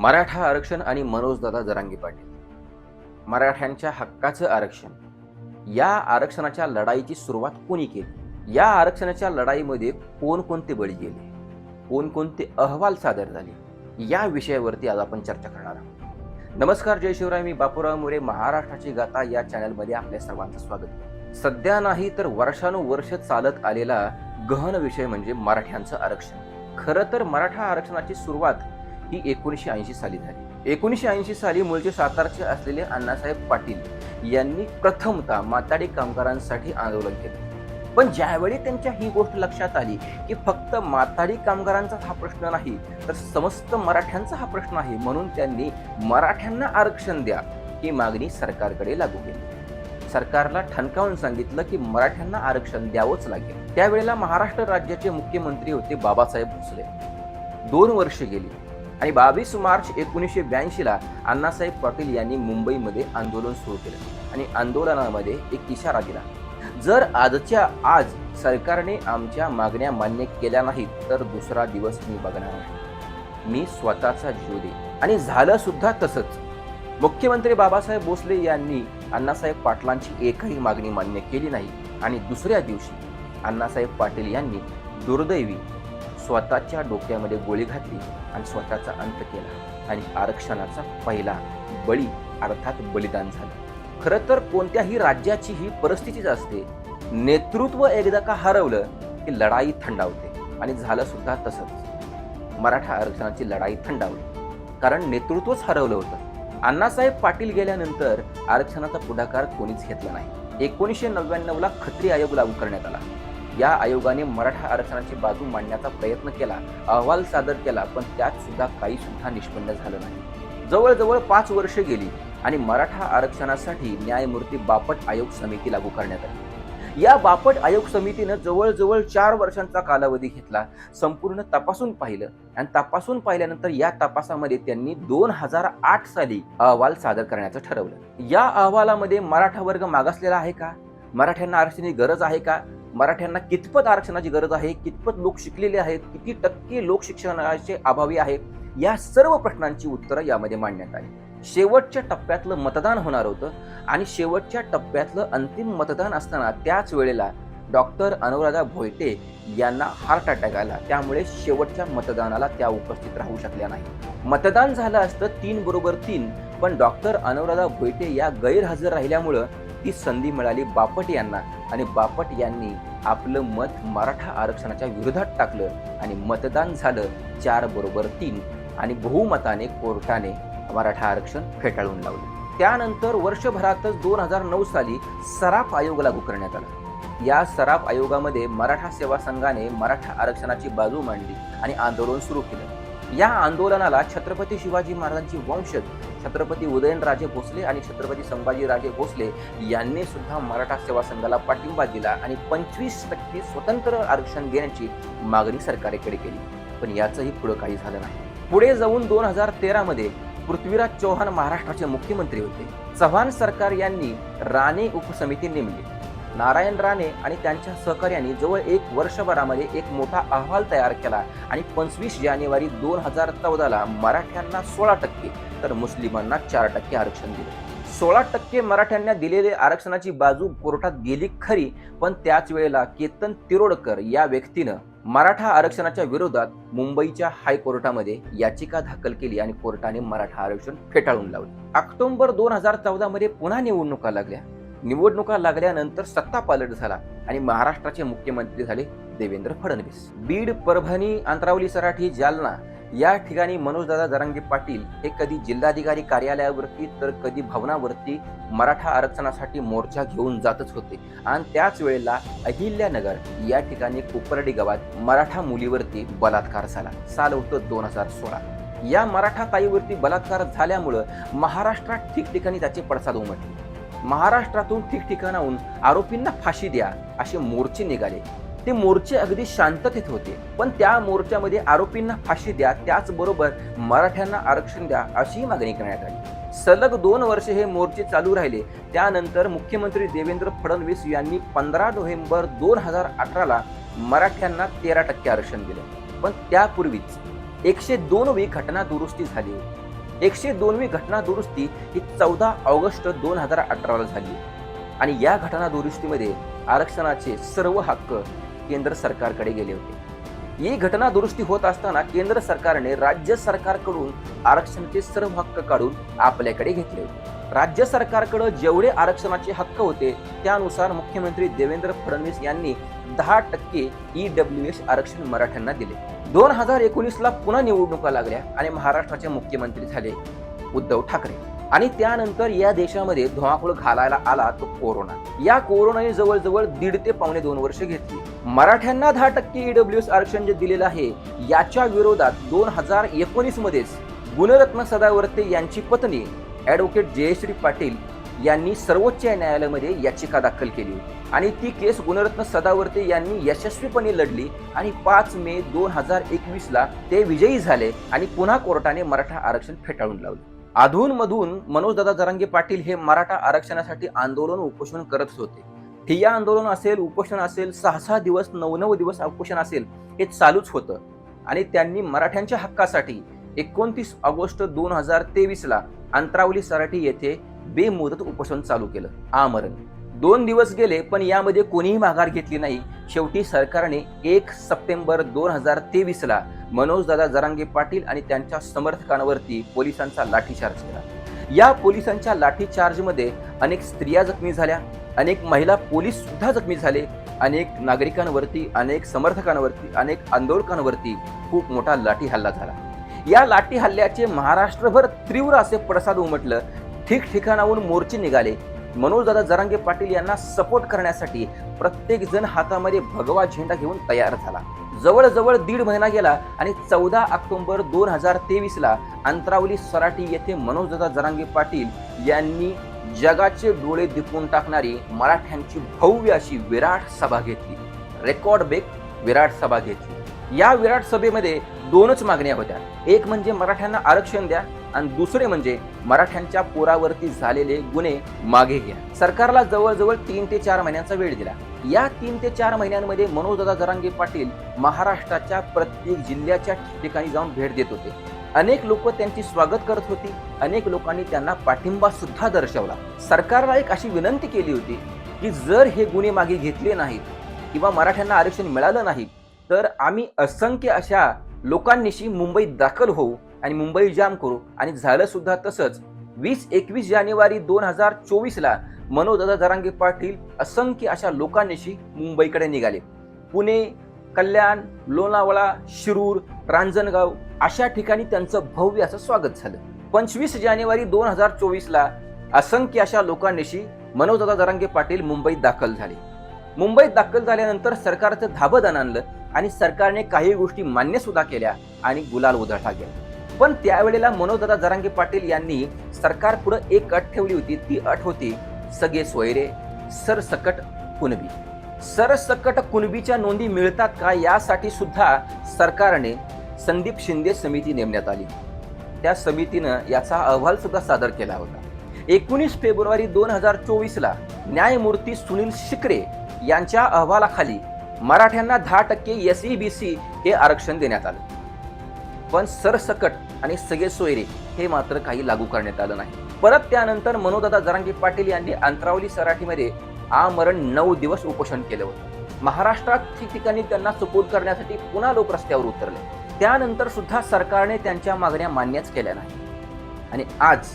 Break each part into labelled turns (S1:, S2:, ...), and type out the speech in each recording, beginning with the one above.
S1: मराठा आरक्षण आणि मनोजदादा जरांगे पाटील. मराठ्यांच्या हक्काचं आरक्षण. या आरक्षणाच्या लढाईची सुरुवात कोणी केली? या आरक्षणाच्या लढाईमध्ये कोणकोणते बळी गेले? कोणकोणते अहवाल सादर झाले? या विषयावरती आज आपण चर्चा करणार आहोत. नमस्कार जय शिवराय. मी बापूराव मोरे. महाराष्ट्राची गाथा या चॅनलमध्ये आपल्या सर्वांचं स्वागत सध्या नाही तर वर्षानुवर्ष चालत आलेला गहन विषय म्हणजे मराठ्यांचं आरक्षण. खरं तर मराठा आरक्षणाची सुरुवात ही एकोणीसशे ऐंशी साली झाली. एकोणीसशे ऐंशी साली मूळचे सातारचे असलेले अण्णासाहेब पाटील यांनी प्रथमतः माताडी कामगारांसाठी आंदोलन केलं. पण ज्यावेळी त्यांच्या ही गोष्ट लक्षात आली की फक्त माताडी कामगारांचा हा प्रश्न नाही तर समस्त मराठ्यांचा हा प्रश्न आहे म्हणून त्यांनी मराठ्यांना आरक्षण द्या ही मागणी सरकारकडे लागू केली. सरकारला ठणकावून सांगितलं की मराठ्यांना आरक्षण द्यावंच लागेल. त्यावेळेला महाराष्ट्र राज्याचे मुख्यमंत्री होते बाबासाहेब भोसले. दोन वर्ष गेली. आणि बावीस मार्च एकोणीसशे ब्याऐंशीला अण्णासाहेब पाटील यांनी मुंबईमध्ये आंदोलन सुरू केलं आणि आंदोलनामध्ये एक इशारा दिला. जर आजच्या आज सरकारने आमच्या मागण्या मान्य केल्या नाहीत तर दुसरा दिवस मी बघणार नाही. मी स्वतःचा जीव दे आणि झालं सुद्धा तसंच. मुख्यमंत्री बाबासाहेब भोसले यांनी अण्णासाहेब पाटलांची एकही मागणी मान्य केली नाही. आणि दुसऱ्या दिवशी अण्णासाहेब पाटील यांनी दुर्दैवी स्वतःच्या डोक्यामध्ये गोळी घातली आणि स्वतःचा अंत केला. आणि आरक्षणाचा पहिला बळी अर्थात बलिदान झालं. खरं तर कोणत्याही राज्याची ही परिस्थितीच असते. नेतृत्व एकदा का हरवलं की लढाई थंडावते. आणि झालं सुद्धा तसंच. मराठा आरक्षणाची लढाई थंडावली. कारण नेतृत्वच हरवलं होतं. अण्णासाहेब पाटील गेल्यानंतर आरक्षणाचा पुढाकार कोणीच घेतला नाही. एकोणीसशे नव्याण्णवला खत्री आयोग लागू करण्यात आला. या आयोगाने मराठा आरक्षणाची बाजू मांडण्याचा प्रयत्न केला अहवाल सादर केला पण त्यात सुद्धा काही सुद्धा निष्पन्न झालं नाही. जवळजवळ पाच वर्ष गेली आणि मराठा आरक्षणासाठी न्यायमूर्ती बापट आयोग समिती लागू करण्यात आली. या बापट आयोग समितीनं जवळजवळ चार वर्षांचा कालावधी घेतला संपूर्ण तपासून पाहिलं आणि तपासून पाहिल्यानंतर या तपासामध्ये त्यांनी दोन हजार आठ साली अहवाल सादर करण्याचं ठरवलं. या अहवालामध्ये मराठा वर्ग मागासलेला आहे का? मराठ्यांना आरक्षणाची गरज आहे का? मराठ्यांना कितपत आरक्षणाची गरज आहे? कितपत लोक शिकलेले आहेत? किती टक्के लोक शिक्षणाचे अभावी आहेत? या सर्व प्रश्नांची उत्तरं यामध्ये मांडण्यात आली. शेवटच्या टप्प्यातलं मतदान होणार होतं आणि शेवटच्या टप्प्यातलं अंतिम मतदान असताना त्याच वेळेला डॉक्टर अनुराधा भोयटे यांना हार्ट अटॅक आला. त्यामुळे शेवटच्या मतदानाला त्या उपस्थित राहू शकल्या नाही. मतदान झालं असतं तीन बरोबर तीन पण डॉक्टर अनुराधा भोयटे या गैरहजर राहिल्यामुळं ती संधी मिळाली बापट यांना. आणि बापट यांनी आपलं मत मराठा आरक्षणाच्या विरोधात टाकलं आणि मतदान झालं चार बरोबर तीन. आणि बहुमताने कोर्टाने मराठा आरक्षण फेटाळून लावलं. त्यानंतर वर्षभरातच दोन हजार नऊ साली सराफ आयोग लागू करण्यात आला. या सराफ आयोगामध्ये मराठा सेवा संघाने मराठा आरक्षणाची बाजू मांडली आणि आंदोलन सुरू केलं. या आंदोलनाला छत्रपती शिवाजी महाराजांची वंशज छत्रपती उदयनराजे भोसले आणि छत्रपती संभाजीराजे भोसले यांनी सुद्धा मराठा सेवा संघाला पाठिंबा दिला आणि पंचवीस टक्के स्वतंत्र आरक्षण देण्याची मागणी सरकारकडे केली. पण याचंही पुढं काही झालं नाही. पुढे जाऊन दोन हजार तेरामध्ये पृथ्वीराज चौहान महाराष्ट्राचे मुख्यमंत्री होते. चव्हाण सरकार यांनी राणे उपसमिती नेमली. नारायण राणे आणि त्यांच्या सहकार्यांनी जवळ एक वर्षभरामध्ये एक मोठा अहवाल तयार केला आणि पंचवीस जानेवारी दोन हजार चौदाला मराठ्यांना सोळा टक्के तर मुस्लिमांना चार टक्के आरक्षण दिले. सोळा टक्के मराठ्यांना दिलेले आरक्षणाची बाजू कोर्टात गेली खरी पण त्याच वेळेला केतन तिरोडकर या व्यक्तीनं मराठा आरक्षणाच्या विरोधात मुंबईच्या हायकोर्टामध्ये याचिका दाखल केली आणि कोर्टाने मराठा आरक्षण फेटाळून लावले. ऑक्टोबर दोन हजार चौदा मध्ये पुन्हा निवडणुका लागल्या. निवडणुका लागल्यानंतर सत्ता पालट झाला आणि महाराष्ट्राचे मुख्यमंत्री झाले देवेंद्र फडणवीस. बीड परभणी अंतरावली सराठी जालना या ठिकाणी मनोजदादा जरांगे पाटील हे कधी जिल्हाधिकारी कार्यालयावरती तर कधी भवनावरती मराठा आरक्षणासाठी मोर्चा घेऊन जातच होते. आणि त्याच वेळेला अहिल्यानगर या ठिकाणी कोपरडी गावात मराठा मुलीवरती बलात्कार झाला. साल होतं दोन हजार सोळा. या मराठा ताईवरती बलात्कार झाल्यामुळं महाराष्ट्रात ठिकठिकाणी त्याचे पडसाद उमटले. महाराष्ट्रातून ठिकठिकाणाहून आरोपींना फाशी द्या असे मोर्चे निघाले. ते मोर्चे अगदी शांततेत होते पण त्या मोर्चामध्ये आरोपींना फाशी द्या त्याचबरोबर मराठ्यांना आरक्षण द्या अशी मागणी करण्यात आली. सलग दोन वर्षे हे मोर्चे चालू राहिले. त्यानंतर मुख्यमंत्री देवेंद्र फडणवीस यांनी पंधरा नोव्हेंबर दोन हजार अठराला मराठ्यांना तेरा टक्के आरक्षण दिलं. पण त्यापूर्वीच एकशे दोन वी घटना दुरुस्ती झाली. एकशे दोनवी घटना दुरुस्ती ही चौदा ऑगस्ट दोन हजार अठराला झाली. आणि या घटना दुरुस्तीमध्ये आरक्षणाचे सर्व हक्क केंद्र सरकारकडे गेले होते. ही घटना दुरुस्ती होत असताना केंद्र सरकारने राज्य सरकारकडून आरक्षणाचे सर्व हक्क काढून आपल्याकडे घेतले होते. राज्य सरकारकडे जेवढे आरक्षणाचे हक्क होते त्यानुसार मुख्यमंत्री देवेंद्र फडणवीस यांनी दहा टक्के ई डब्ल्यू एस आरक्षण मराठ्यांना दिले. दोन हजार एकोणीसला पुन्हा निवडणुका लागल्या आणि महाराष्ट्राचे मुख्यमंत्री झाले उद्धव ठाकरे. आणि त्यानंतर या देशामध्ये धुमाकूळ घालायला आला तो कोरोना. या कोरोनाने जवळजवळ दीड ते पावणे दोन वर्ष घेतली. मराठ्यांना दहा टक्के ईडब्ल्यू एस आरक्षण जे दिलेलं आहे याच्या विरोधात दोन हजार एकोणीस मध्येच गुणरत्न सदावर्ते यांची पत्नी ऍडव्होकेट जयश्री पाटील यांनी सर्वोच्च न्यायालयामध्ये याचिका दाखल केली होती. आणि ती केस गुणरत्न सदावर्ते यांनी यशस्वीपणे लढली आणि पाच मे दोन हजार एकवीसला ते विजयी झाले आणि पुन्हा कोर्टाने मराठा आरक्षण फेटाळून लावले. अधून मधून मनोजदादा जरांगे पाटील हे मराठा आरक्षणासाठी आंदोलन उपोषण करत होते. ठिय्या आंदोलन असेल उपोषण असेल सहा सहा दिवस नऊ नऊ दिवस उपोषण असेल हे चालूच होतं. आणि त्यांनी मराठ्यांच्या हक्कासाठी एकोणतीस ऑगस्ट दोन हजार तेवीसला अंतरावली सराठी येथे बेमुदत उपोषण चालू केलं. आमरण. दोन दिवस गेले पण यामध्ये कोणीही माघार घेतली नाही. शेवटी सरकारने एक सप्टेंबर दोन हजार तेवीस ला मनोजदादा जरांगे पाटील आणि त्यांच्या समर्थकांवरती पोलिसांचा लाठीचार्ज केला. या पोलिसांच्या लाठीचार्जमध्ये अनेक स्त्रिया जखमी झाल्या अनेक महिला पोलीस सुद्धा जखमी झाले अनेक नागरिकांवरती अनेक समर्थकांवरती अनेक आंदोलकांवरती खूप मोठा लाठी हल्ला झाला. या लाठी हल्ल्याचे महाराष्ट्रभर तीव्र असे पडसाद उमटलं ठिकठिकाणाहून मोर्चे निघाले. मनोजदादा जरांगे पाटील यांना सपोर्ट करण्यासाठी प्रत्येक जण हातामध्ये भगवा झेंडा घेऊन तयार झाला. जवळजवळ दीड महिना गेला आणि चौदा ऑक्टोबर दोन हजार तेवीस ला अंतरावली सराटी येथे मनोजदादा जरांगे पाटील यांनी जगाचे डोळे दिपवून टाकणारी मराठ्यांची भव्य अशी विराट सभा घेतली. रेकॉर्ड बेक विराट सभा घेतली. या विराट सभेमध्ये दोनच मागण्या होत्या. एक म्हणजे मराठ्यांना आरक्षण द्या आणि दुसरे म्हणजे मराठ्यांच्या पोरावरती झालेले गुन्हे मागे घ्या. सरकारला जवळजवळ तीन ते चार महिन्यांचा वेळ दिला. या तीन ते चार महिन्यांमध्ये मनोजदादा जरांगे पाटील महाराष्ट्राच्या प्रत्येक जिल्ह्याच्या ठिकाणी जाऊन भेट देत होते. अनेक लोक त्यांची स्वागत करत होती. अनेक लोकांनी त्यांना पाठिंबा सुद्धा दर्शवला. सरकारला एक अशी विनंती केली होती की जर हे गुन्हे मागे घेतले नाहीत किंवा मराठ्यांना आरक्षण मिळालं नाही तर आम्ही असंख्य अशा लोकांनिशी मुंबईत दाखल होऊ आणि मुंबई जाम करू. आणि झालं सुद्धा तसंच. वीस एकवीस जानेवारी दोन हजार चोवीसला मनोदादा मनोजदादा जरांगे पाटील असंख्य अशा लोकांनिशी मुंबईकडे निघाले. पुणे कल्याण लोणावळा शिरूर रांजणगाव अशा ठिकाणी त्यांचं भव्य असं स्वागत झालं. पंचवीस जानेवारी दोन हजार चोवीसला असंख्य अशा लोकांनीशी मनोजदादा जरांगे पाटील मुंबईत दाखल झाले. मुंबईत दाखल झाल्यानंतर सरकारचं धाबदान आणलं आणि सरकारने काही गोष्टी मान्य सुद्धा केल्या आणि गुलाल उधळला गेला. पण त्यावेळेला मनोजदादा जरांगे पाटील यांनी सरकार पुढे एक अट ठेवली होती ती अट होती सगळे सोयरे सरसकट कुणबी. सरसकट कुणबीच्या नोंदी मिळतात का यासाठी सुद्धा सरकारने संदीप शिंदे समिती नेमण्यात आली. त्या समितीनं याचा अहवाल सुद्धा सादर केला होता. एकोणीस फेब्रुवारी दोन हजार चोवीसला न्यायमूर्ती सुनील शिकरे यांच्या अहवालाखाली मराठ्यांना दहा टक्के एस ई बी सी हे आरक्षण देण्यात आलं. पण सरसकट आणि सगळे सोयरे हे मात्र काही लागू करण्यात आलं नाही. परत त्यानंतर मनोदादा जरांगी पाटील यांनी अंतरावली सराठीमध्ये आमरण नऊ दिवस उपोषण केलं होतं. महाराष्ट्रात ठिकठिकाणी त्यांना सपोर्ट करण्यासाठी पुन्हा लोक रस्त्यावर उतरले. त्यानंतर सुद्धा सरकारने त्यांच्या मागण्या मान्यच केल्या नाही. आणि आज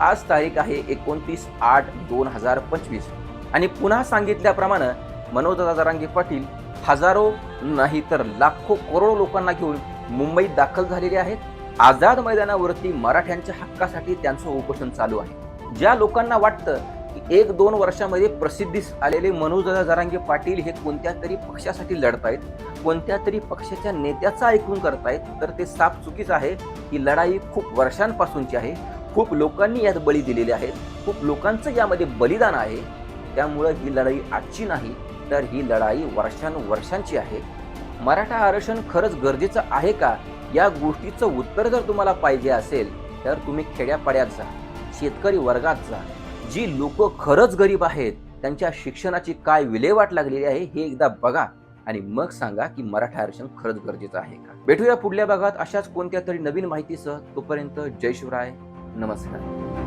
S1: आज तारीख आहे एकोणतीस आठ दोन हजार पंचवीस. आणि पुन्हा सांगितल्याप्रमाणे मनोजदा जरांगे पाटील हजारो नाही तर लाखो करोडो लोकांना घेऊन मुंबईत दाखल झालेले आहेत. आझाद मैदानावरती मराठ्यांच्या हक्कासाठी त्यांचं उपोषण चालू आहे. ज्या लोकांना वाटतं की एक दोन वर्षामध्ये प्रसिद्धीस आलेले मनोजदा जरांगे पाटील हे कोणत्या तरी पक्षासाठी लढतायत कोणत्या तरी पक्षाच्या नेत्याचं ऐकून करतायत तर ते साफ चुकीचं आहे. ही लढाई खूप वर्षांपासूनची आहे. खूप लोकांनी यात बळी दिलेले आहेत खूप लोकांचं यामध्ये बलिदान आहे. त्यामुळं ही लढाई आजची नाही तर ही लढाई वर्षानुवर्षांची आहे. मराठा आरक्षण खरंच गरजेचं आहे का? या गोष्टीचं उत्तर जर तुम्हाला पाहिजे असेल तर तुम्ही खेड्यापाड्यात जा शेतकरी वर्गात जा. जी लोक खरंच गरीब आहेत त्यांच्या शिक्षणाची काय विल्हेवाट लागलेली आहे हे एकदा बघा आणि मग सांगा की मराठा आरक्षण खरंच गरजेचं आहे का? भेटूया पुढल्या भागात. अशाच कोणत्या तरी नवीन माहितीसह तोपर्यंत जय शिवराय. नमस्कार.